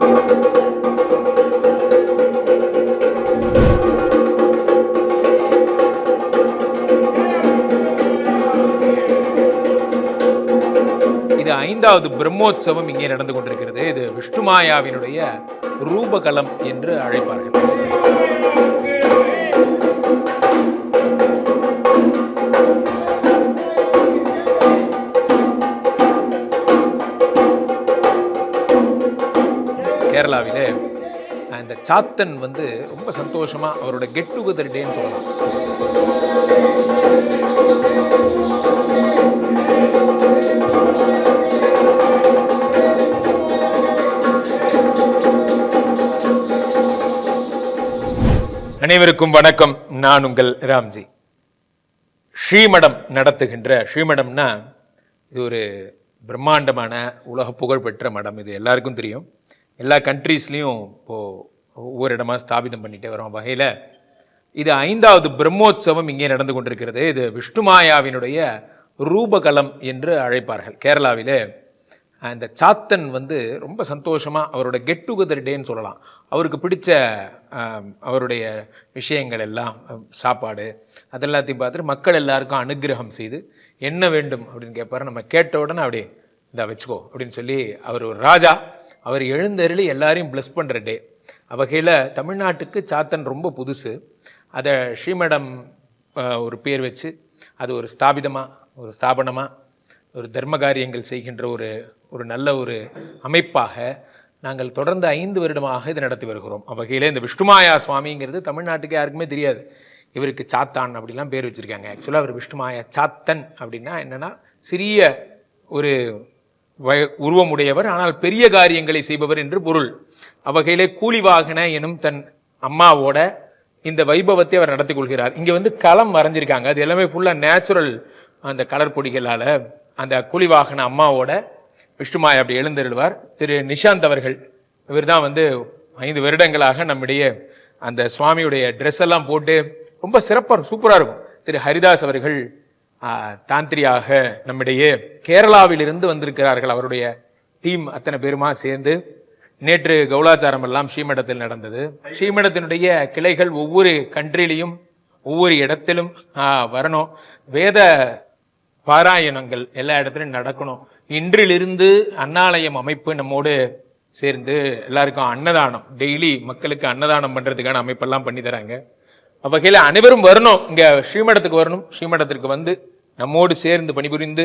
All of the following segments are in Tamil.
இது ஐந்தாவது பிரம்மோற்சவம் இங்கே நடந்து கொண்டிருக்கிறது. இது விஷ்ணுமாயாவினுடைய ரூபகலம் என்று அழைப்பார்கள். கேரளாவிலே அந்த சாத்தன் வந்து ரொம்ப சந்தோஷமா அவரோட கெட் டுகெதர் டேன்னு சொல்லலாம். அனைவருக்கும் வணக்கம். நான் உங்கள் ராம்ஜி. ஸ்ரீமடம் நடத்துகின்ற ஸ்ரீமடம்னா இது ஒரு பிரம்மாண்டமான உலக புகழ்பெற்ற மடம். இது எல்லாருக்கும் தெரியும். எல்லா கண்ட்ரீஸ்லேயும் இப்போது ஒவ்வொரு இடமா ஸ்தாபிதம் பண்ணிகிட்டே வரோம் வகையில். இது ஐந்தாவது பிரம்மோத்சவம் இங்கே நடந்து கொண்டிருக்கிறது. இது விஷ்ணுமாயாவினுடைய ரூபகலம் என்று அழைப்பார்கள் கேரளாவிலே. அந்த சாத்தன் வந்து ரொம்ப சந்தோஷமாக அவரோட கெட் டுகெதர் டேன்னு சொல்லலாம். அவருக்கு பிடிச்ச அவருடைய விஷயங்கள் எல்லாம் சாப்பாடு அதெல்லாத்தையும் பார்த்துட்டு மக்கள் எல்லாருக்கும் அனுக்கிரகம் செய்து என்ன வேண்டும் அப்படின்னு கேட்பாரு நம்ம கேட்ட உடனே அப்படியே இதை வச்சுக்கோ அப்படின்னு சொல்லி அவர் ஒரு ராஜா அவர் எழுந்தருளி எல்லாரையும் ப்ளஸ் பண்ணுற டே வகையில் தமிழ்நாட்டுக்கு சாத்தன் ரொம்ப புதுசு. அதை ஸ்ரீமடம் ஒரு பேர் வச்சு அது ஒரு ஸ்தாபிதமாக ஒரு ஸ்தாபனமாக ஒரு தர்ம காரியங்கள் செய்கின்ற ஒரு ஒரு நல்ல ஒரு அமைப்பாக நாங்கள் தொடர்ந்து ஐந்து வருடமாக இதை நடத்தி வருகிறோம். அவகையில் இந்த விஷ்ணுமாயா சுவாமிங்கிறது தமிழ்நாட்டுக்கு யாருக்குமே தெரியாது. இவருக்கு சாத்தான் அப்படிலாம் பேர் வச்சுருக்காங்க. ஆக்சுவலாக அவர் விஷ்ணுமாயா சாத்தன் அப்படின்னா என்னென்னா சிறிய ஒரு உருவமுடையவர் ஆனால் பெரிய காரியங்களை செய்பவர் என்று பொருள். அவ்வகையிலே கூலிவாகன எனும் தன் அம்மாவோட இந்த வைபவத்தை அவர் நடத்தி கொள்கிறார். இங்கே வந்து களம் வரைஞ்சிருக்காங்க. அது எல்லாமே ஃபுல்லாக நேச்சுரல் அந்த கலர் பொடிகளால் அந்த கூலிவாகன அம்மாவோட விஷ்ணுமாய் அப்படி எழுந்தருள்வார். திரு நிஷாந்த் அவர்கள் இவர் தான் வந்து ஐந்து வருடங்களாக நம்மிடையே அந்த சுவாமியுடைய ட்ரெஸ் எல்லாம் போட்டு ரொம்ப சிறப்பாக சூப்பராக இருக்கும். திரு ஹரிதாஸ் அவர்கள் தாந்திரியாக நம்மிடையே கேரளாவிலிருந்து வந்திருக்கிறார்கள் அவருடைய டீம் அத்தனை பேருமா சேர்ந்து. நேற்று கௌலாச்சாரம் எல்லாம் ஸ்ரீமடத்தில் நடந்தது. ஸ்ரீமடத்தினுடைய கிளைகள் ஒவ்வொரு கண்ட்ரிலையும் ஒவ்வொரு இடத்திலும் வரணும். வேத பாராயணங்கள் எல்லா இடத்துலையும் நடக்கணும். இன்றிலிருந்து அன்னாலயம் அமைப்பு நம்மோடு சேர்ந்து எல்லாருக்கும் அன்னதானம் டெய்லி மக்களுக்கு அன்னதானம் பண்ணுறதுக்கான அமைப்பெல்லாம் பண்ணி தராங்க. வகையில் அனைவரும் வரணும். இங்கே ஸ்ரீமடத்துக்கு வரணும். ஸ்ரீமடத்திற்கு வந்து நம்மோடு சேர்ந்து பணிபுரிந்து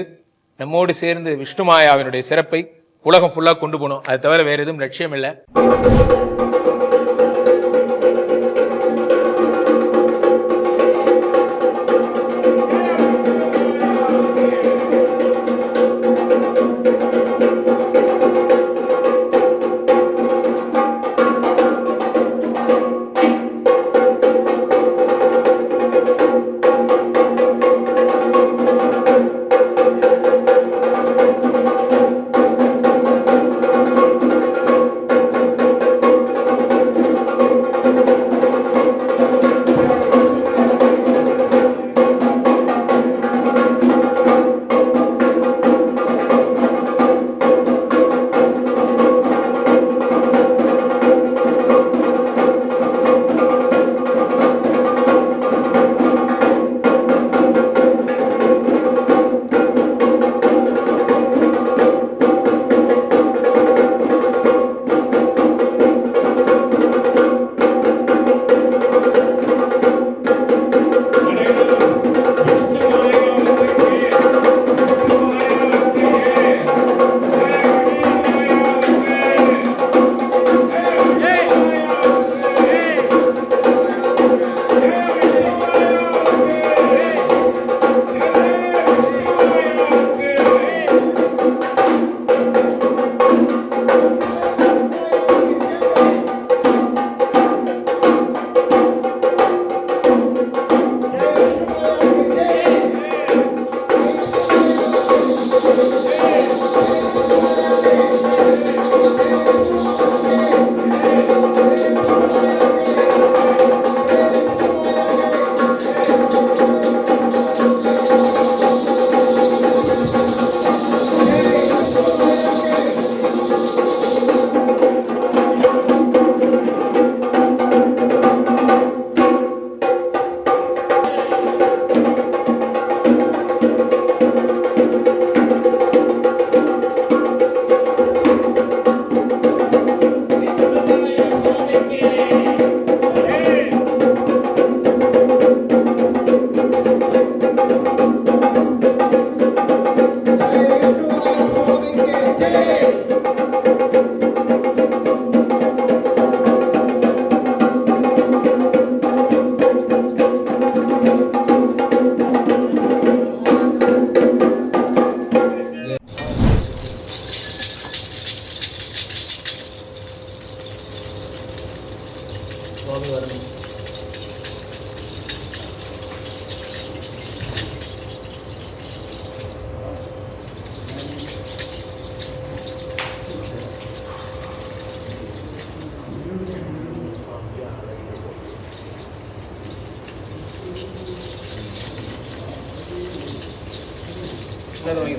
நம்மோடு சேர்ந்து விஷ்ணுமாயாவினுடைய சிறப்பை உலகம் ஃபுல்லாக கொண்டு போகணும். அது தவிர வேறு எதுவும் லட்சியம் இல்லை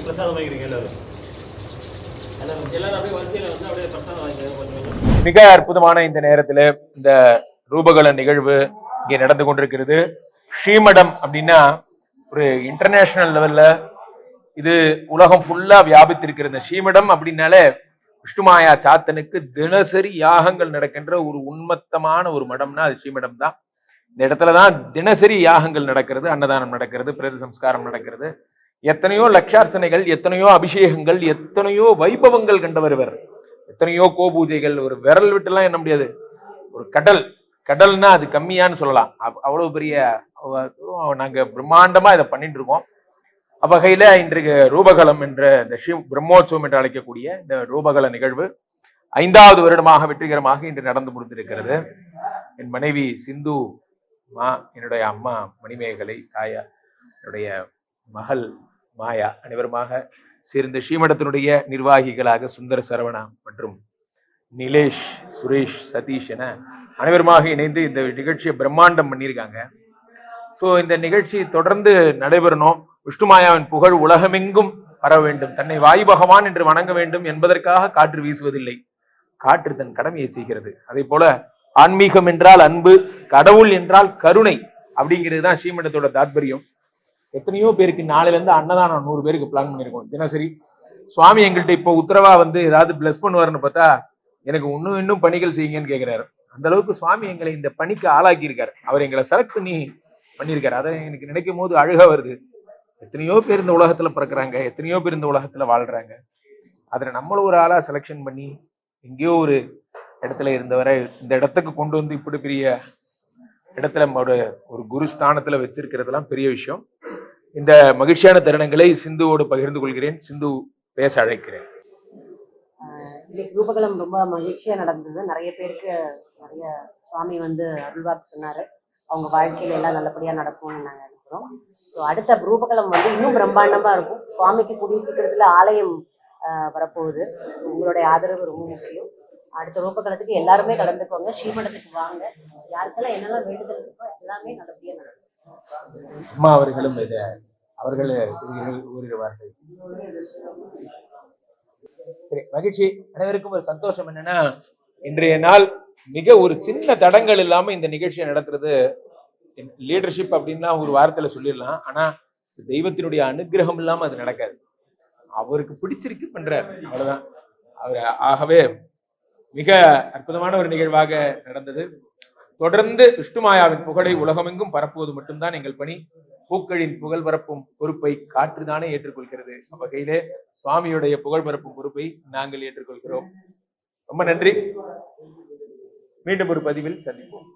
பிரசாதம் வாங்கிக்கிறீங்க எல்லாரும்? மிக அற்புதமான இந்த நேரத்துல இந்த ரூபகல நிகழ்வு இங்கே நடந்து கொண்டிருக்கிறது. ஸ்ரீமடம் அப்படின்னா ஒரு இன்டர்நேஷனல் லெவல்ல இது உலகம் ஃபுல்லா வியாபித்திருக்கிற இந்த ஸ்ரீமடம் அப்படின்னாலே விஷ்ணுமாயா சாத்தனுக்கு தினசரி யாகங்கள் நடக்கின்ற ஒரு உண்மத்தமான ஒரு மடம்னா அது ஸ்ரீமடம் தான். இந்த இடத்துல தான் தினசரி யாகங்கள் நடக்கிறது அன்னதானம் நடக்கிறது பிரேத சம்ஸ்காரம் நடக்கிறது. எத்தனையோ லட்சார்ச்சனைகள் எத்தனையோ அபிஷேகங்கள் எத்தனையோ வைபவங்கள் கண்டவர் இவர். எத்தனையோ கோபூஜைகள் ஒரு விரல் விட்டுலாம் என்ன முடியாது. ஒரு கடல். கடல்னா அது கம்மியான்னு சொல்லலாம். அவ்வளவு பெரிய நாங்க பிரம்மாண்டமா இதை பண்ணிட்டு இருக்கோம். அவ்வகையில இன்றைக்கு ரூபகலம் என்ற இந்த சிவ் பிரம்மோற்சவம் என்று அழைக்கக்கூடிய இந்த ரூபகல நிகழ்வு ஐந்தாவது வருடமாக வெற்றிகரமாக இன்று நடந்து முடிந்திருக்கிறது. என் மனைவி சிந்து மா என்னுடைய அம்மா மணிமேகலை தாயா என்னுடைய மகள் மாயா அனைவருமாக சேர்ந்த ஸ்ரீமடத்தினுடைய நிர்வாகிகளாக சுந்தர சரவணா மற்றும் நிலேஷ் சுரேஷ் சதீஷ் என அனைவருமாக இணைந்து இந்த நிகழ்ச்சியை பிரம்மாண்டம் பண்ணியிருக்காங்க. ஸோ இந்த நிகழ்ச்சி தொடர்ந்து நடைபெறணும். விஷ்ணுமாயாவின் புகழ் உலகமெங்கும் வர வேண்டும். தன்னை வாயு பகவான் என்று வணங்க வேண்டும் என்பதற்காக காற்று வீசுவதில்லை. காற்று தன் கடமையை செய்கிறது. அதே போல ஆன்மீகம் என்றால் அன்பு கடவுள் என்றால் கருணை அப்படிங்கிறது தான் ஸ்ரீமடத்தோட தாத்பரியம். எத்தனையோ பேருக்கு நாளையிலேருந்து அன்னதானம் நூறு பேருக்கு பிளான் பண்ணியிருக்கோம். தினசரி. சுவாமி எங்கள்கிட்ட இப்போ உத்தரவா வந்து ஏதாவது பிளஸ் பண்ணுவார்னு பார்த்தா எனக்கு இன்னும் இன்னும் பணிகள் செய்யுங்கன்னு கேட்குறாரு அந்த அளவுக்கு சுவாமி எங்களை இந்த பணிக்கு ஆளாக்கியிருக்காரு. அவர் எங்களை செலக்ட் பண்ணி பண்ணியிருக்காரு. அதை எனக்கு நினைக்கும் போது அழுக வருது. எத்தனையோ பேர் இந்த உலகத்தில் பிறக்கிறாங்க. எத்தனையோ பேர் இந்த உலகத்தில் வாழ்கிறாங்க அதில் நம்மளும் ஒரு ஆளாக செலெக்ஷன் பண்ணி எங்கேயோ ஒரு இடத்துல இருந்தவரை இந்த இடத்துக்கு கொண்டு வந்து இப்படி பெரிய இடத்துல நம்மளோட ஒரு குரு ஸ்தானத்தில் வச்சிருக்கிறதுலாம் பெரிய விஷயம். இந்த மகிழ்ச்சியான தருணங்களை சிந்துவோடு பகிர்ந்து கொள்கிறேன். சிந்து பேச அழைக்கிறேன். ரூபகலம் ரொம்ப மகிழ்ச்சியா நடந்தது. நிறைய பேருக்கு நிறைய சுவாமி வந்து அருள்வாக்கு சொன்னாரு. அவங்க வாழ்க்கையில எல்லாம் நல்லபடியா நடக்கும்னு நாங்க நினைக்கிறோம். ஸோ அடுத்த ரூபகலம் வந்து இன்னும் பிரம்மாண்டமா இருக்கும். சுவாமிக்கு கூடிய சீக்கிரத்துல ஆலயம் வரப்போகுது. உங்களுடைய ஆதரவு ரொம்ப முக்கியம். அடுத்த ரூபகலத்துக்கு எல்லாருமே கலந்துக்கோங்க. ஸ்ரீமடத்துக்கு வாங்க. யாருக்கெல்லாம் என்னெல்லாம் வேண்டுதல் இருக்கோ எல்லாமே நல்லபடியா நடக்கும். அம்மா அவர்களும் இத அவர்கள் கூறுகிறார்கள் சரி மகிழ்ச்சி. அனைவருக்கும் ஒரு சந்தோஷம் என்னன்னா இன்றைய நாள் மிக ஒரு சின்ன தடங்கள் இல்லாம இந்த நிகழ்ச்சியை நடத்துறது. லீடர்ஷிப் அப்படின்னா ஒரு வாரத்துல சொல்லிடலாம். ஆனா தெய்வத்தினுடைய அனுகிரகம் இல்லாம அது நடக்காது. அவருக்கு பிடிச்சிருக்கு பண்றாரு. அவ்வளவுதான். அவர் ஆகவே மிக அற்புதமான ஒரு நிகழ்வாக நடந்தது. தொடர்ந்து விஷ்ணுமாயாவின் புகழை உலகமெங்கும் பரப்புவது மட்டும்தான் எங்கள் பணி. பூக்களின் புகழ் பரப்பும் பொறுப்பை காற்றுதானே ஏற்றுக்கொள்கிறது. வகையிலே சுவாமியுடைய புகழ் பரப்பும் பொறுப்பை நாங்கள் ஏற்றுக்கொள்கிறோம். ரொம்ப நன்றி. மீண்டும் ஒரு பதிவில் சந்திப்போம்.